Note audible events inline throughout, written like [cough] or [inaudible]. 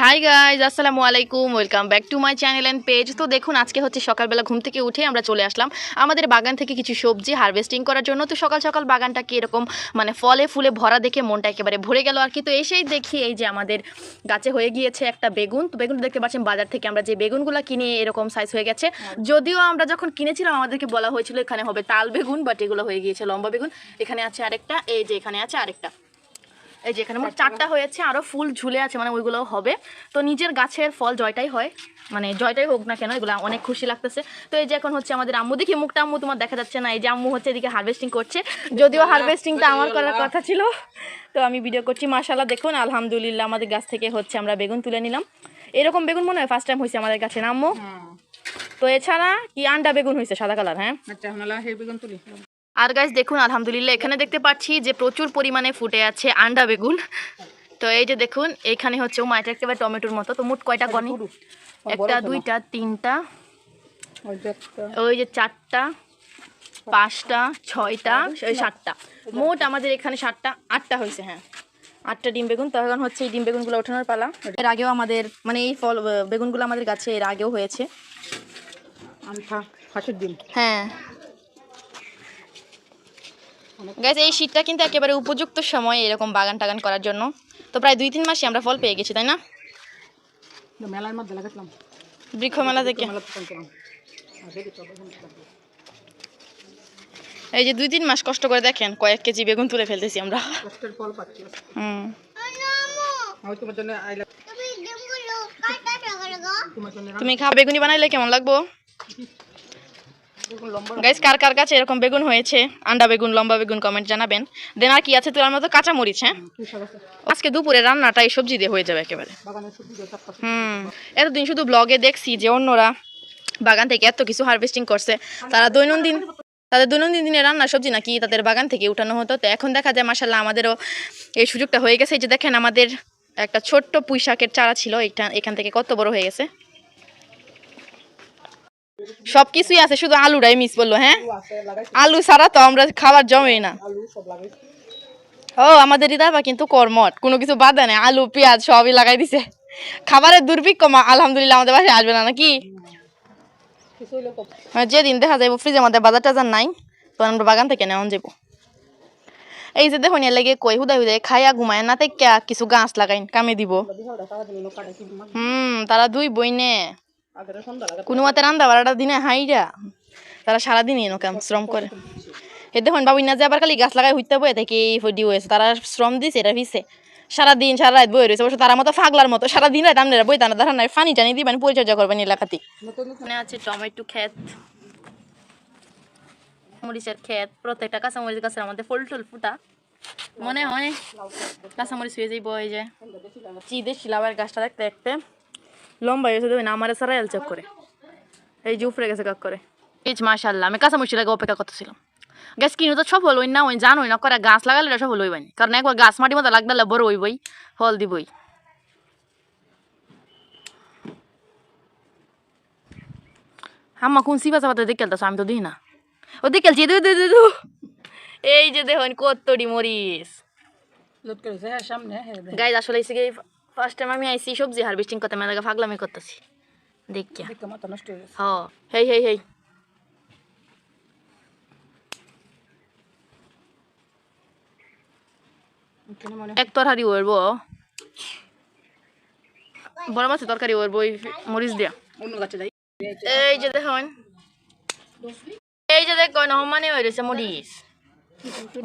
High guys আসসালামু আলাইকুম welcome back to my channel and page তো দেখুন, আজকে হচ্ছে সকালবেলা ঘুম থেকে উঠে আমরা চলে আসলাম আমাদের বাগান থেকে কিছু সবজি হারভেস্টিং করার জন্য। তো সকাল সকাল বাগানটাকে এরকম মানে ফলে ফুলে ভরা দেখে মনটা একেবারে ভরে গেল আর কি। তো এসেই দেখি এই যে আমাদের গাছে হয়ে গিয়েছে একটা বেগুন। তো বেগুন দেখতে পাচ্ছেন, বাজার থেকে আমরা যে বেগুনগুলো কিনে এরকম সাইজ হয়ে গেছে। যদিও আমরা যখন কিনেছিলাম, আমাদেরকে বলা হয়েছিল এখানে হবে তাল বেগুন বাট এগুলো হয়ে গিয়েছে লম্বা বেগুন। এখানে আছে আরেকটা, এই যে এখানে আছে আরেকটা। এই যে এখানে মোট চারটা হয়েছে আরও ফুল ঝুলে আছে মানে ওইগুলোও হবে। তো নিজের গাছের ফল জয়টাই হয় মানে জয়টাই হোক না কেন এগুলো অনেক খুশি লাগতেছে। তো এই যে এখন হচ্ছে আমাদের আম্মু দেখি মুখটা আম্মু তোমার দেখা যাচ্ছে না এই যে আম্মু হচ্ছে এদিকে হারভেস্টিং করছে। যদিও হারভেস্টিংটা আমার করার কথা ছিল তো আমি ভিডিও করছি মাশাল্লাহ দেখুন আলহামদুলিল্লাহ আমাদের গাছ থেকে হচ্ছে আমরা বেগুন তুলে নিলাম। এরকম বেগুন মনে হয় ফার্স্ট টাইম হয়েছে আমাদের কাছে আম্মু? তো এছাড়া কি আন্ডা বেগুন হয়েছে সাদা কালার হ্যাঁ? আর গাছ দেখুন আলহামদুলিল্লাহ এখানে দেখতে পাচ্ছি যে প্রচুর পরিমাণে ফুটে আছে আন্ডা বেগুন। তো এই যে দেখুন এখানে হচ্ছে ও মাইটা একেবারে টমেটোর মতো। তো মোট কয়টা গনি? একটা দুইটা তিনটা ওই যে চারটা পাঁচটা ছয়টা ওই সাতটা। মোট আমাদের এখানে সাতটা আটটা হয়েছে হ্যাঁ। আটটা ডিম বেগুন। তো এখন হচ্ছে এই ডিম বেগুনগুলো ওঠানোর পালা। এর আগেও আমাদের মানে এই ফল বেগুনগুলো আমাদের গাছে এর আগেও হয়েছে। হ্যাঁ। গাছ এই শীতটা কিন্তু একেবারে উপযুক্ত সময় এরকম বাগান টাগান করার জন্য। তো প্রায় দুই তিন মাসে আমরা ফল পেয়ে গেছি তাই না? মেলার মধ্যে লাগাতলাম বৃক্ষ মেলা থেকে। এই যে দুই তিন মাস কষ্ট করে দেখেন কয়েক কেজি বেগুন তুলে ফেলতেছি আমরা। কষ্টের ফল পাচ্ছি। হুম। তোমার জন্য আইলা তোমার জন্য তুমি খাওয়া বেগুনি বানাইলে কেমন লাগবো? [laughs] গাইস কার কার কাছে এরকম বেগুন হয়েছে? আন্ডা বেগুন লম্বা বেগুন কমেন্ট জানাবেন। দেন আর কি আছে? তোলার মতো কাঁচা মরিচ হ্যাঁ? আজকে দুপুরে রান্নাটা এই সবজি দিয়ে হয়ে যাবে একেবারে। হুম এতদিন শুধু ব্লগে দেখছি যে অন্যরা বাগান থেকে এত কিছু হারভেস্টিং করছে। তারা দৈনন্দিন তাদের দৈনন্দিন দিনে রান্না সবজি নাকি তাদের বাগান থেকে উঠানো হতো। তো এখন দেখা যায় মাসাল্লাহ আমাদেরও এই সুযোগটা হয়ে গেছে। যে দেখেন আমাদের একটা ছোট্ট পুঁই শাকের চারা ছিল। এটা এখান থেকে কত বড় হয়ে গেছে? সব কিছুই আছে শুধু আলুটাই মিস বলল হ্যাঁ? আলু ছাড়া তো আমরা খাবার জমেই না। আলু ও আমাদের হৃদয় কিন্তু কর্মট কোনো কিছু বাধা নেই আলু পেঁয়াজ সবই লাগাই দিছে। খাবারের দুর্ভিক্ষ মা আলহামদুলিল্লাহ আমাদের বাসায় আসবে না নাকি? মানে যেদিন দেখা যাব ফ্রিজের মধ্যে বাজার টাজার নাই তখন আমরা বাগান থেকে নেওয়া যাব এই যে দেখুন এর লাগে কই হুদাই হুদাই খাইয়া ঘুমায় না তাই কিছু গাছ লাগাইন কামে দিব। হুম তারা দুই বই কোনো মতে রান্দা বাড়াটা দিনে হাইরা। তারা সারাদিনই এনো কাম শ্রম করে। এ দেখুন বাবু না যে আবার খালি গাছ লাগাই হইতে বয়ে থেকে এই ফডি হয়েছে তারা শ্রম দিছে এটা ভিছে সারাদিন সারা রাত বয়ে রয়েছে অবশ্য তার মতো ফাগলার মতো। সারাদিন রাত আপনারা বই টানা নাই ফানি টানি দিবেন পরিচর্যা করবেন এলাকাতে। নতুন আছে টমেটো ক্ষেত মরিচের ক্ষেত প্রত্যেকটা কাঁচামরিচ গাছের আমাদের ফুল টুল ফুটা। মনে হয় কাঁচামরিচ হয়ে যাইব এই যে। চিদের শিলাবার গাছটা দেখতে দেখতে। লম্বা হয়েছে দেবেন আমার সারা এল চক করে। এই যে উপরে গেছে কাক করে। এই যে মাশাল্লাহ আমি কাঁচামরিচ লাগে অপেক্ষা করতেছিলাম। গাছ কিনো তো সফল হই না ওই জানোই না করে গাছ লাগালে এটা সফল হইবানি কারণ একবার গাছ মাটি মতো লাগলে বড় হইবই ফল দিবই। আম্মা কোন সিপা চাপাতে দেখে খেলতেছ আমি তো দিই না। ও দেখে খেলছি দু দু দু এই যে দেখুন কত্তরি দেখি। গাইজ আসলে এসে গিয়ে ফার্স্ট টাইম আমি আইসি সবজি হারভেস্টিং করতে আমি লাগে ফাগলামি করতেছি। দেখিয়া। হয়ে হ হেই হেই হেই। এক তরকারি ওরব বড় মাছের তরকারি ওরব ওই মরিচ দিয়া। অন্য গাছে যাই। এই যে দেখুন। এই যে দেখুন হমানে হয়ে রয়েছে মরিচ।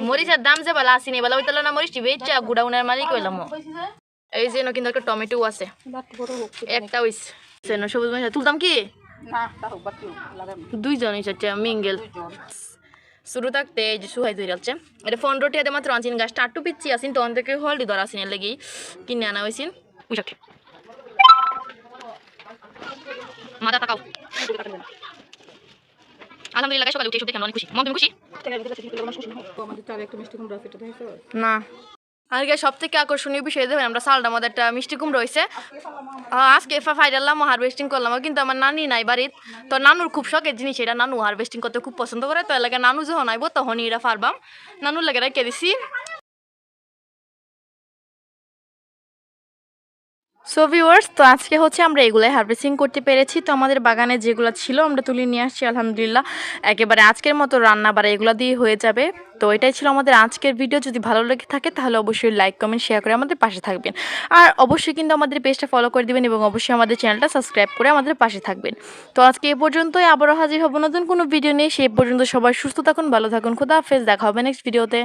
মরিচের দাম যে বেলা আসিনি বেলা ওই তাহলে না মরিচটি বেচা গুড়াউনের মালিক হইলাম। এই যে কিন্তু একটা টমেটো আছে। একটা ওই সেন সবুজ মরিচ তুলতাম কি? দুইজন হচ্ছে মিঙ্গেল। শুরু থাকতে এই যে সুহাই ধরে যাচ্ছে। এটা পনেরো টিয়াতে মাত্র আনছিন গাছটা আটটু পিচ্ছি আসিন তখন থেকে হলদি ধরা আসিন এর লেগেই। কিনে আনা হয়েছিন মাথা তাকাও। আলহামদুলিল্লাহ সকালে উঠে এসব দেখে অনেক খুশি। মন তুমি খুশি? আছে না। আর সব থেকে আকর্ষণীয় বিষয় দেখবেন আমরা সালটার মধ্যে একটা মিষ্টি কুমড়ো হয়েছে আজকে ফাইডাল্লাম হারভেস্টিং করলাম কিন্তু আমার নানি নাই বাড়ির। তো নানুর খুব শখের জিনিস এটা, নানু হারভেস্টিং করতে খুব পছন্দ করে, তো এলাকায় নানু যখন আইব তখনই এটা ফারবাম নানুর লাগে রেখে দিছি। সো ভিউয়ার্স তো আজকে হচ্ছে আমরা এগুলাই হারভেস্টিং করতে পেরেছি। তো আমাদের বাগানে যেগুলো ছিল আমরা তুলে নিয়ে আসছি, আলহামদুলিল্লাহ। একেবারে আজকের মতো রান্না বাড়া এগুলো দিয়ে হয়ে যাবে। তো এটাই ছিল আমাদের আজকের ভিডিও যদি ভালো লেগে থাকে, তাহলে অবশ্যই লাইক কমেন্ট শেয়ার করে আমাদের পাশে থাকবেন। আর অবশ্যই কিন্তু আমাদের পেজটা ফলো করে দিবেন এবং অবশ্যই আমাদের চ্যানেলটা সাবস্ক্রাইব করে আমাদের পাশে থাকবেন। তো আজকে এ পর্যন্তই, আবারও হাজির হব নতুন কোনো ভিডিও নিয়ে। সেই পর্যন্ত সবাই সুস্থ থাকুন, ভালো থাকুন। খুদা হাফেজ, দেখা হবে নেক্সট ভিডিওতে